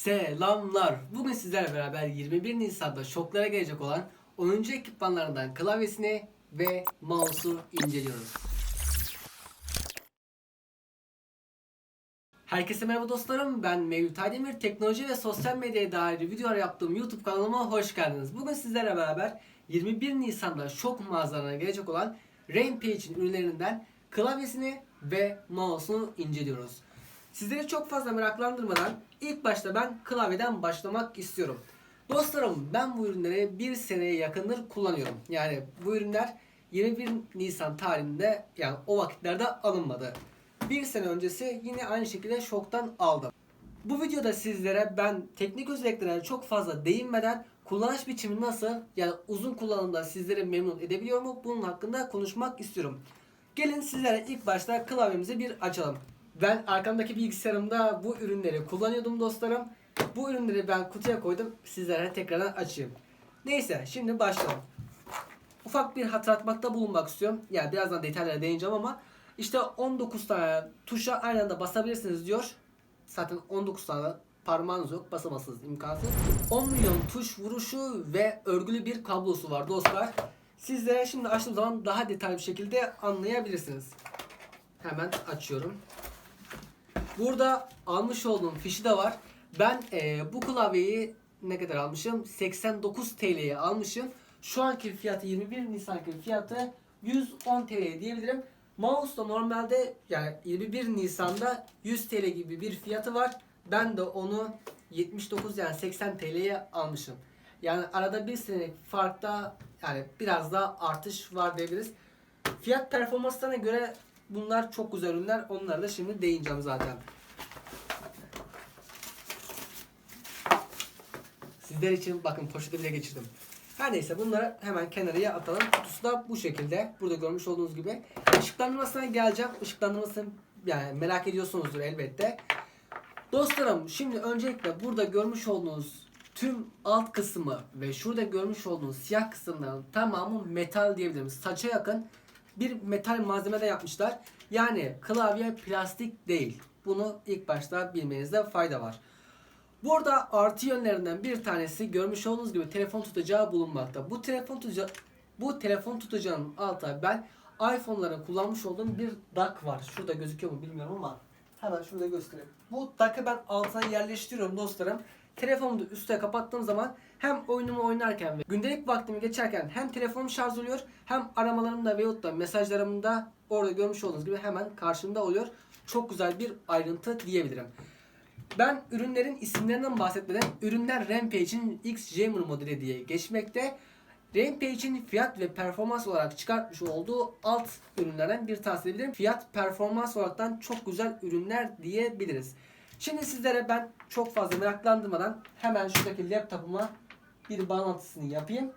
Selamlar. Bugün sizlerle beraber 21 Nisan'da şoklara gelecek olan 10. ekipmanlarından klavyesini ve mouse'u inceliyoruz. Herkese merhaba dostlarım. Ben Mevlüt Aydemir. Teknoloji ve sosyal medyaya dair videolar yaptığım YouTube kanalıma hoş geldiniz. Bugün sizlerle beraber 21 Nisan'da şok mağazalarına gelecek olan Rampage'in ürünlerinden klavyesini ve mouse'unu inceliyoruz. Sizleri çok fazla meraklandırmadan ilk başta ben klavyeden başlamak istiyorum. Dostlarım ben bu ürünleri bir seneye yakındır kullanıyorum. Yani bu ürünler 21 Nisan tarihinde yani o vakitlerde alınmadı. Bir sene öncesi yine aynı şekilde şoktan aldım. Bu videoda sizlere ben teknik özelliklerine çok fazla değinmeden kullanış biçimi nasıl yani uzun kullanımda sizleri memnun edebiliyor mu bunun hakkında konuşmak istiyorum. Gelin sizlere ilk başta klavyemizi bir açalım. Ben arkamdaki bilgisayarımda bu ürünleri kullanıyordum dostlarım. Bu ürünleri ben kutuya koydum. Sizlere tekrardan açayım. Neyse şimdi başlayalım. Ufak bir hatırlatmakta bulunmak istiyorum. Yani birazdan detaylara değineceğim ama işte 19 tane tuşa aynı anda basabilirsiniz diyor. Zaten 19 tane parmağınız yok basamazsınız imkansız. 10 milyon tuş vuruşu ve örgülü bir kablosu var dostlar. Sizlere şimdi açtığım zaman daha detaylı bir şekilde anlayabilirsiniz. Hemen açıyorum. Burada almış olduğum fişi de var. Ben eee, bu klavyeyi ne kadar almışım? 89 TL'ye almışım. Şu anki fiyatı 21 Nisan'ki fiyatı 110 TL diyebilirim. Mouse da normalde yani 21 Nisan'da 100 TL gibi bir fiyatı var. Ben de onu 79 yani 80 TL'ye almışım. Yani arada bir senelik farkta yani biraz daha artış var diyebiliriz. Fiyat performanslarına göre bunlar çok güzel ürünler. Onlara da şimdi değineceğim zaten. Sizler için bakın poşeti bile geçirdim. Her neyse bunları hemen kenarıya atalım. Kutusu da bu şekilde. Burada görmüş olduğunuz gibi. Işıklandırmasına geleceğim. Işıklandırmasını yani merak ediyorsunuzdur elbette. Dostlarım şimdi öncelikle burada görmüş olduğunuz tüm alt kısmı ve şurada görmüş olduğunuz siyah kısımların tamamı metal diyebilirim. Saça yakın bir metal malzemede yapmışlar. Yani klavye plastik değil. Bunu ilk başta bilmenizde fayda var. Burada artı yönlerinden bir tanesi görmüş olduğunuz gibi telefon tutacağı bulunmakta. Bu telefon tutacağı bu telefon tutacağının altına ben iPhone'ların kullanmış olduğum bir dock var. Şurada gözüküyor mu bilmiyorum ama hemen şurada göstereyim. Bu dock'ı ben altına yerleştiriyorum dostlarım. Telefonumu da üstte kapattığım zaman hem oyunumu oynarken ve gündelik vaktimi geçerken hem telefonum şarj oluyor hem aramalarımda veyahut da mesajlarımda orada görmüş olduğunuz gibi hemen karşımda oluyor. Çok güzel bir ayrıntı diyebilirim. Ben ürünlerin isimlerinden bahsetmeden ürünler Rampage'in X Jammer modeli diye geçmekte. Rampage'in fiyat ve performans olarak çıkartmış olduğu alt ürünlerden bir tanesi diyebilirim. Fiyat performans olaraktan çok güzel ürünler diyebiliriz. Şimdi sizlere ben çok fazla meraklandırmadan hemen şuradaki laptopuma bir bağlantısını yapayım.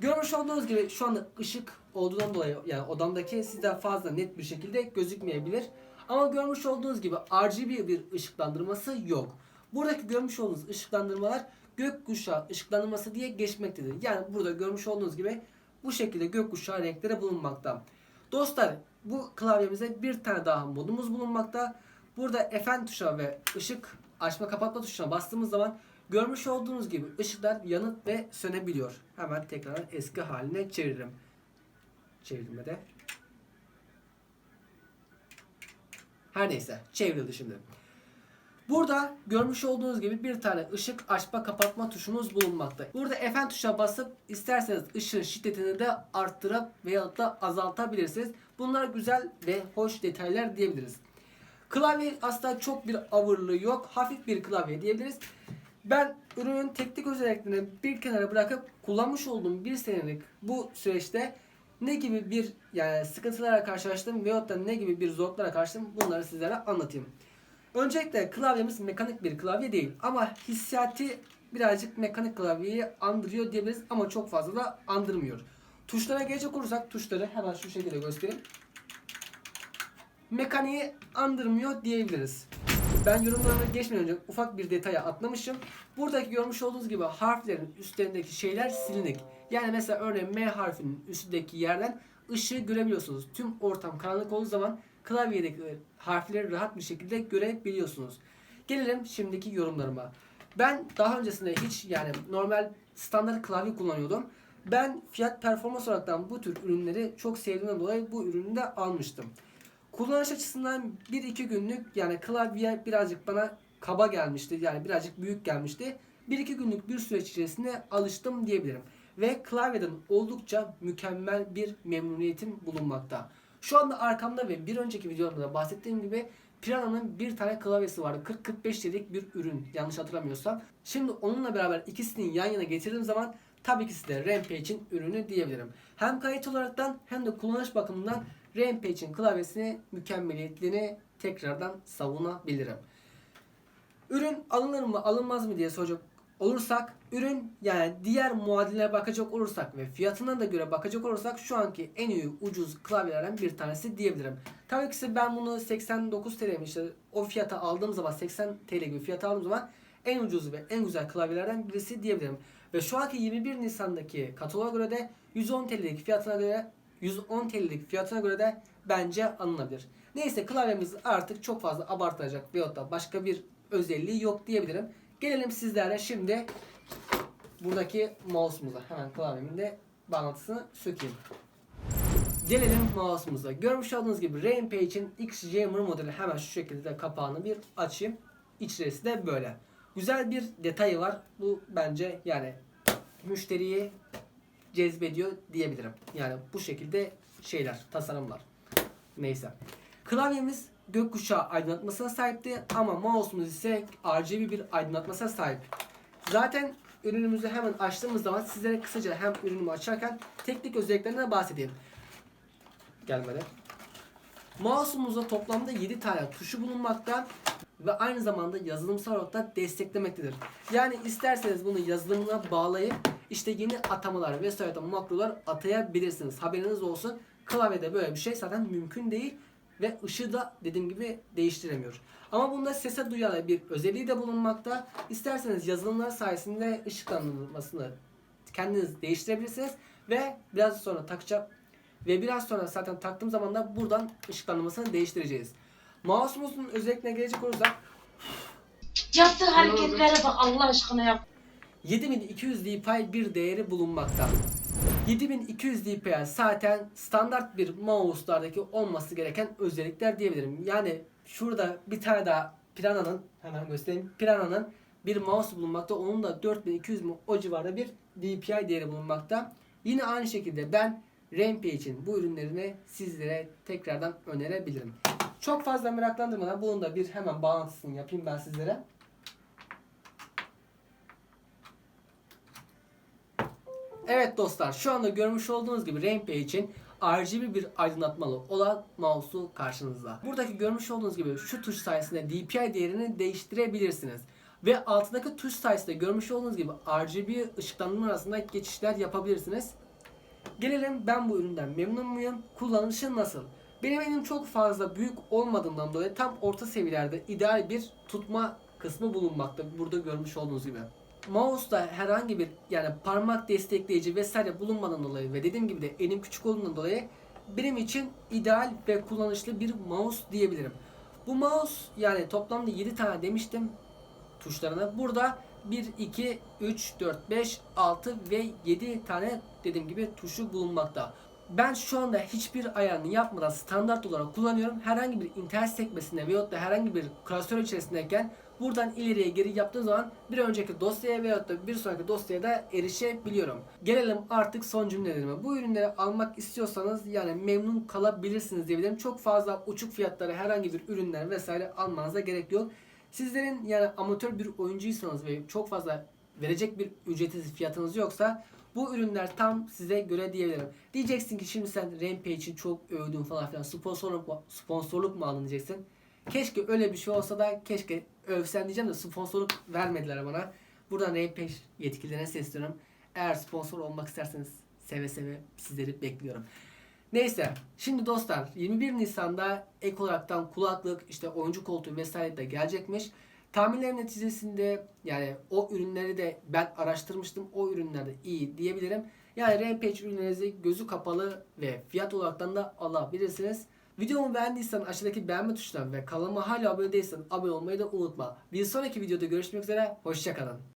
Görmüş olduğunuz gibi şu anda ışık olduğundan dolayı yani odamdaki sizden fazla net bir şekilde gözükmeyebilir. Ama görmüş olduğunuz gibi RGB bir ışıklandırması yok. Buradaki görmüş olduğunuz ışıklandırmalar gökkuşağı ışıklandırması diye geçmektedir. Yani burada görmüş olduğunuz gibi bu şekilde gökkuşağı renkleri bulunmakta. Dostlar bu klavyemize bir tane daha modumuz bulunmakta. Burada Fn tuşuna ve ışık açma kapatma tuşuna bastığımız zaman görmüş olduğunuz gibi ışıklar yanıp ve sönebiliyor. Hemen tekrar eski haline çeviririm. Çevirmede. Her neyse çevrildi şimdi. Burada görmüş olduğunuz gibi bir tane ışık açma kapatma tuşumuz bulunmakta. Burada Fn tuşuna basıp isterseniz ışığın şiddetini de arttırıp veya da azaltabilirsiniz. Bunlar güzel ve hoş detaylar diyebiliriz. Klavye aslında çok bir ağırlığı yok. Hafif bir klavye diyebiliriz. Ben ürünün teknik özelliklerini bir kenara bırakıp kullanmış olduğum bir senelik bu süreçte ne gibi bir yani sıkıntılara karşılaştım veyahut da ne gibi bir zorluklara karşılaştım bunları sizlere anlatayım. Öncelikle klavyemiz mekanik bir klavye değil ama hissiyatı birazcık mekanik klavyeyi andırıyor diyebiliriz ama çok fazla da andırmıyor. Tuşlara gelecek olursak tuşları hemen şu şekilde göstereyim. Mekaniği andırmıyor diyebiliriz. Ben yorumlarına geçmeden önce ufak bir detaya atlamışım. Buradaki görmüş olduğunuz gibi harflerin üstlerindeki şeyler silinik. Yani mesela örneğin M harfinin üstündeki yerden ışığı görebiliyorsunuz. Tüm ortam karanlık olduğu zaman klavyedeki harfleri rahat bir şekilde görebiliyorsunuz. Gelelim şimdiki yorumlarıma. Ben daha öncesinde hiç yani normal standart klavye kullanıyordum. Ben fiyat performans olaraktan bu tür ürünleri çok sevdiğimden dolayı bu ürünü de almıştım. Kullanış açısından 1-2 günlük yani klavye birazcık bana kaba gelmişti. Yani birazcık büyük gelmişti. 1-2 günlük bir süreç içerisinde alıştım diyebilirim. Ve klavyeden oldukça mükemmel bir memnuniyetim bulunmakta. Şu anda arkamda ve bir önceki videolarımda da bahsettiğim gibi Piranha'nın bir tane klavyesi vardı. 40-45 liralık bir ürün yanlış hatırlamıyorsam. Şimdi onunla beraber ikisini yan yana getirdiğim zaman tabii ki size Rampage'in ürünü diyebilirim. Hem kayıt olaraktan hem de kullanış bakımından Rampage'in klavyesini mükemmeliyetliğini tekrardan savunabilirim. Ürün alınır mı alınmaz mı diye soracak olursak ürün yani diğer muadiline bakacak olursak ve fiyatına da göre bakacak olursak şu anki en iyi ucuz klavyelerden bir tanesi diyebilirim. Tabii ki ben bunu 89 TL işte o fiyata aldığım zaman 80 TL gibi fiyata aldığım zaman en ucuz ve en güzel klavyelerden birisi diyebilirim. Ve şu anki 21 Nisan'daki kataloğa göre de 110 TL'lik fiyatına göre 110 TL'lik fiyatına göre de bence alınabilir. Neyse klavyemiz artık çok fazla abartılacak veyahut da başka bir özelliği yok diyebilirim. Gelelim sizlerle şimdi buradaki mouse'umuza. Hemen klavyemin de bağlantısını sökeyim. Gelelim mouse'umuza. Görmüş olduğunuz gibi Rampage'in X-Jammer modeli hemen şu şekilde kapağını bir açayım. İçerisi de böyle. Güzel bir detayı var. Bu bence yani müşteriyi cezbediyor diyebilirim. Yani bu şekilde şeyler, tasarımlar. Neyse. Klavyemiz gökkuşağı aydınlatmasına sahipti ama mouse'umuz ise RGB bir aydınlatmasına sahip. Zaten ürünümüzü hemen açtığımız zaman sizlere kısaca hem ürünümü açarken teknik özelliklerinden bahsedeyim. Gelmedi. Mouse'umuzda toplamda 7 tane tuşu bulunmakta ve aynı zamanda yazılımsal olarak da desteklemektedir. Yani isterseniz bunu yazılımına bağlayıp işte yeni atamalar vesaire makrolar atayabilirsiniz. Haberiniz olsun. Klavyede böyle bir şey zaten mümkün değil ve ışığı da dediğim gibi değiştiremiyor. Ama bunda sese duyalı bir özelliği de bulunmakta. İsterseniz yazılımlar sayesinde ışıklandırmasını kendiniz değiştirebilirsiniz ve biraz sonra takacağım ve biraz sonra zaten taktığım zaman da buradan ışıklandırmasını değiştireceğiz. Mouse'umuzun özelliklerine gelecek olursak Yaptığı hareketlere bak Allah aşkına yap. 7200 dpi bir değeri bulunmakta. 7200 dpi zaten standart bir mouse'lardaki olması gereken özellikler diyebilirim. Yani şurada bir tane daha Piranha'nın hemen göstereyim. Piranha'nın bir mouse bulunmakta. Onun da 4200 mu o civarda bir DPI değeri bulunmakta. Yine aynı şekilde ben Rampage'in bu ürünlerini sizlere tekrardan önerebilirim. Çok fazla meraklandırmadan bunun da bir hemen bağlantısını yapayım ben sizlere. Evet dostlar şu anda görmüş olduğunuz gibi Rampage'in RGB bir aydınlatmalı olan mouse'u karşınızda. Buradaki görmüş olduğunuz gibi şu tuş sayesinde DPI değerini değiştirebilirsiniz. Ve altındaki tuş sayesinde görmüş olduğunuz gibi RGB ışıklandırma arasında geçişler yapabilirsiniz. Gelelim ben bu üründen memnun muyum? Kullanışı nasıl? Benim elim çok fazla büyük olmadığından dolayı tam orta seviyelerde ideal bir tutma kısmı bulunmakta. Burada görmüş olduğunuz gibi. Mouse'da herhangi bir yani parmak destekleyici vesaire bulunmadan dolayı ve dediğim gibi de elim küçük olduğundan dolayı benim için ideal ve kullanışlı bir mouse diyebilirim. Bu mouse yani toplamda 7 tane demiştim tuşlarına. Burada 1, 2, 3, 4, 5, 6 ve 7 tane dediğim gibi tuşu bulunmakta. Ben şu anda hiçbir ayarını yapmadan standart olarak kullanıyorum. Herhangi bir internet sekmesinde veyahut da herhangi bir klasör içerisindeyken buradan ileriye geri yaptığım zaman bir önceki dosyaya veyahut da bir sonraki dosyaya da erişebiliyorum. Gelelim artık son cümlelerime. Bu ürünleri almak istiyorsanız yani memnun kalabilirsiniz diyebilirim. Çok fazla uçuk fiyatlara herhangi bir ürünler vesaire almanıza gerek yok. Sizlerin yani amatör bir oyuncuysanız ve çok fazla verecek bir ücretsiz fiyatınız yoksa bu ürünler tam size göre diyebilirim. Diyeceksin ki şimdi sen Rampage'i çok övdün falan filan sponsorluk sponsorluk mu aldın diyeceksin. Keşke öyle bir şey olsa da keşke övsen diyeceğim de sponsorluk vermediler bana. Buradan Rampage yetkililerine sesleniyorum. Eğer sponsor olmak isterseniz seve seve sizleri bekliyorum. Neyse şimdi dostlar 21 Nisan'da ek olaraktan kulaklık işte oyuncu koltuğu vesaire de gelecekmiş. Tahminlerim neticesinde yani o ürünleri de ben araştırmıştım. O ürünler de iyi diyebilirim. Yani Rampage ürünlerinizi gözü kapalı ve fiyat olaraktan da alabilirsiniz. Videomu beğendiysen aşağıdaki beğenme tuşuna ve kanalıma hala abone değilsen abone olmayı da unutma. Bir sonraki videoda görüşmek üzere. Hoşçakalın.